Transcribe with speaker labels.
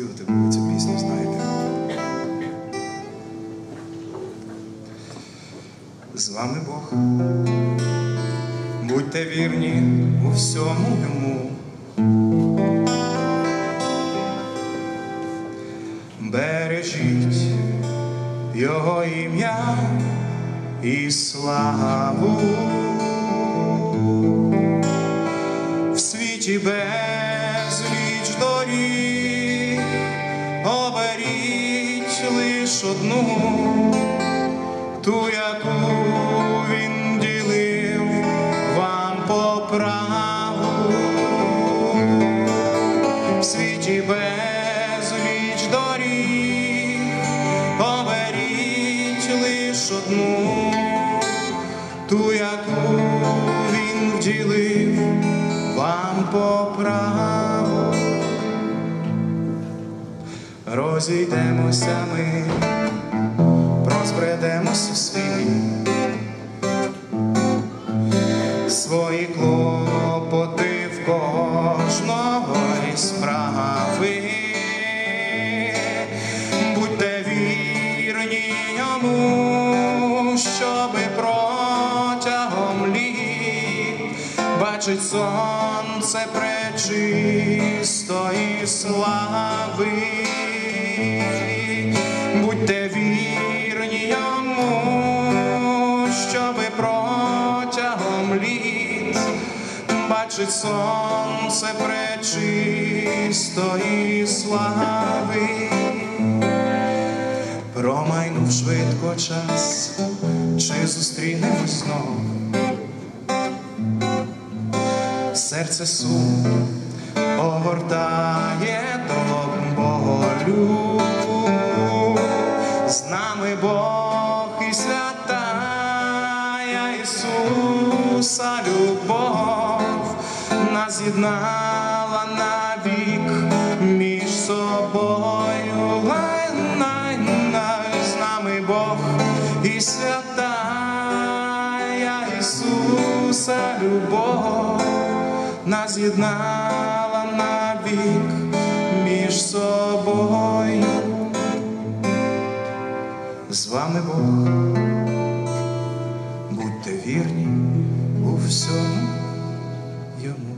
Speaker 1: заспівати ви цю пісню, знаєте. З вами Бог. Будьте вірні у всьому йому. Бережіть його ім'я і славу. В світі безліч доріг. Лиш одну, ту, яку Розійдемося ми, розбредемося свій, свої клопоти в кожного і справи. Будьте вірні йому, щоби протягом літ бачить сонце пречистої слави. Щоби протягом літ бачить сонце пречистої слави. Промайнув швидко час, чи зустрінемось знов? Серце сум огортає до болю. Ісуса любов нас з'єднала навік між собою. Лай, лай, лай, з нами Бог і святая Ісуса любов нас з'єднала навік між собою. З вами Бог, будьте вірні у всьому йому.